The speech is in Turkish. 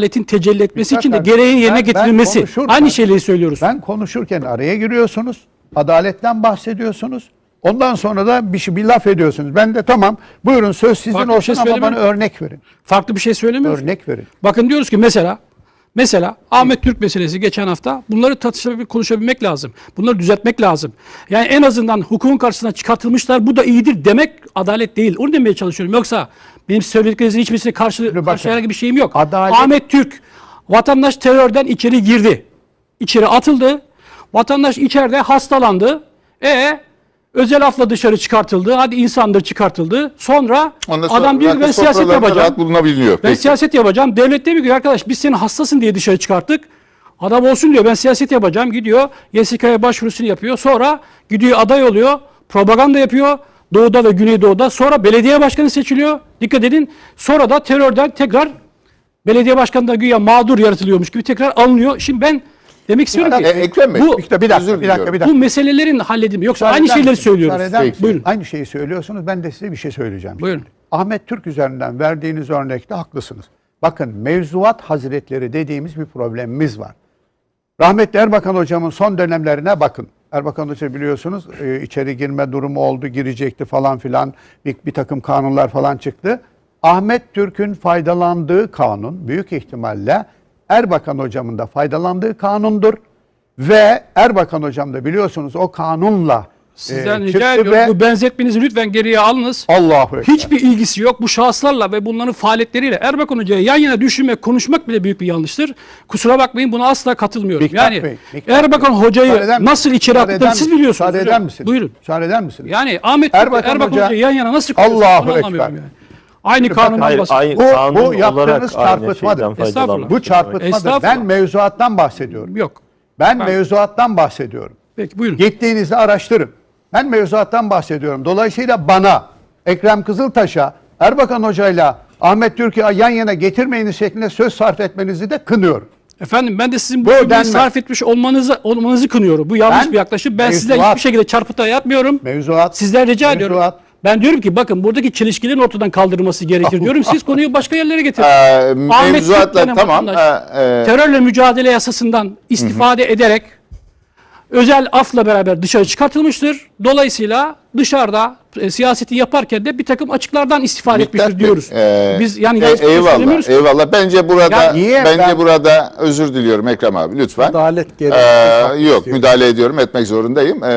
adaletin tecelli etmesi için de dakika, gereğin yerine ben- ben getirilmesi. Aynı şeyleri söylüyoruz. Ben konuşurken araya giriyorsunuz. Adaletten bahsediyorsunuz. Ondan sonra da bir şey bir laf ediyorsunuz. Ben de tamam buyurun söz sizin Farklı bir olsun şey ama bana örnek verin. Farklı bir şey söylemiyoruz. Örnek verin. Bakın diyoruz ki mesela mesela Ahmet Türk meselesi geçen hafta bunları tartışabilmek, konuşabilmek lazım. Bunları düzeltmek lazım. Yani en azından hukukun karşısına çıkartılmışlar bu da iyidir demek adalet değil. Onu demeye çalışıyorum. Yoksa benim söylediklerinizin hiçbirisine karşı, karşı herhangi bir şeyim yok. adalet- Ahmet Türk vatandaş terörden içeri girdi. İçeri atıldı. Vatandaş içeride hastalandı. E özel afla dışarı çıkartıldı. Hadi insandır çıkartıldı. Sonra Ondan sonra adam ki ben siyaset yapacağım. Rahat bulunabiliyor. Ben Peki. siyaset yapacağım. Devlet demiyor ki arkadaş biz senin hastasın diye dışarı çıkarttık. Adam olsun diyor ben siyaset yapacağım. Gidiyor YSK'ya başvurusunu yapıyor. Sonra gidiyor aday oluyor. Propaganda yapıyor. Doğuda ve Güneydoğu'da. Sonra belediye başkanı seçiliyor. Dikkat edin. Sonra da terörden tekrar belediye başkanı da güya mağdur yaratılıyormuş gibi tekrar alınıyor. Şimdi ben demek istiyorum E, ki Ekrem Bey, bu, bir dakika, bir dakika, bir bu dakika. meselelerin halledimi. Yoksa Müsaade aynı şeyleri söylüyoruz. Buyurun. Aynı şeyi söylüyorsunuz. Ben de size bir şey söyleyeceğim. şimdi. Buyurun. Ahmet Türk üzerinden verdiğiniz örnekte haklısınız. Bakın mevzuat hazretleri dediğimiz bir problemimiz var. Rahmetli Erbakan hocamın son dönemlerine bakın. Erbakan hoca biliyorsunuz e, içeri girme durumu oldu, girecekti falan filan. Bir, bir takım kanunlar falan çıktı. Ahmet Türk'ün faydalandığı kanun büyük ihtimalle Erbakan hocamın da faydalandığı kanundur. Ve Erbakan hocam da biliyorsunuz o kanunla Sizden e, rica ediyorum ve bu benzetmenizi lütfen geriye alınız. Allahu Ekber. Hiçbir ilgisi yok bu şahıslarla ve bunların faaliyetleriyle. Erbakan Hoca'ya yan yana düşünmek, konuşmak bile büyük bir yanlıştır. Kusura bakmayın buna asla katılmıyorum. Miktat yani Bey, Miktat Erbakan Bey. Hoca'yı eder nasıl içeri attıklarını siz biliyorsunuz. Müsaade eder misiniz? Buyurun. Müsaade eder misiniz? Yani Ahmet Erbakan, Erbakan Erbakan Hoca- Hoca'yı yan yana nasıl koyuyorsunuz? Allahu Ekber. yani. Aynı kanundan Hayır, bahsediyor. Bu- kanun bu yaptığınız çarpıtmadır. Estağfurullah. Bu çarpıtmadır. Estağfurullah. Ben mevzuattan bahsediyorum. Yok. Ben Ben- mevzuattan bahsediyorum. Peki buyurun. Gittiğinizde araştırın. Ben mevzuattan bahsediyorum. Dolayısıyla bana, Ekrem Kızıltaş'a, Erbakan Hoca'yla Ahmet Türk'ü yan yana getirmeyiniz şeklinde söz sarf etmenizi de kınıyorum. Efendim ben de sizin bu, denmez. sarf etmiş olmanızı olmanızı kınıyorum. Bu yanlış Ben bir yaklaşım. Ben sizden mevzuat- hiçbir şekilde çarpıtma yapmıyorum. Mevzuat. Sizden rica ediyorum. Ben diyorum ki bakın buradaki çelişkilerin ortadan kaldırılması gerekir diyorum. Siz konuyu başka yerlere getirin. Ee, mevzuatla tamam. vatandaş e, terörle mücadele yasasından istifade ederek özel afla beraber dışarı çıkartılmıştır. Dolayısıyla dışarıda e, siyaseti yaparken de bir takım açıklardan istifade Miktat etmiştir Bey, diyoruz. e, Biz yani e, eyvallah, eyvallah. Bence burada Ya niye bence ben- burada özür diliyorum Ekrem abi lütfen. Adalet Ee, gereği. yok müdahale ediyorum etmek zorundayım. Ee,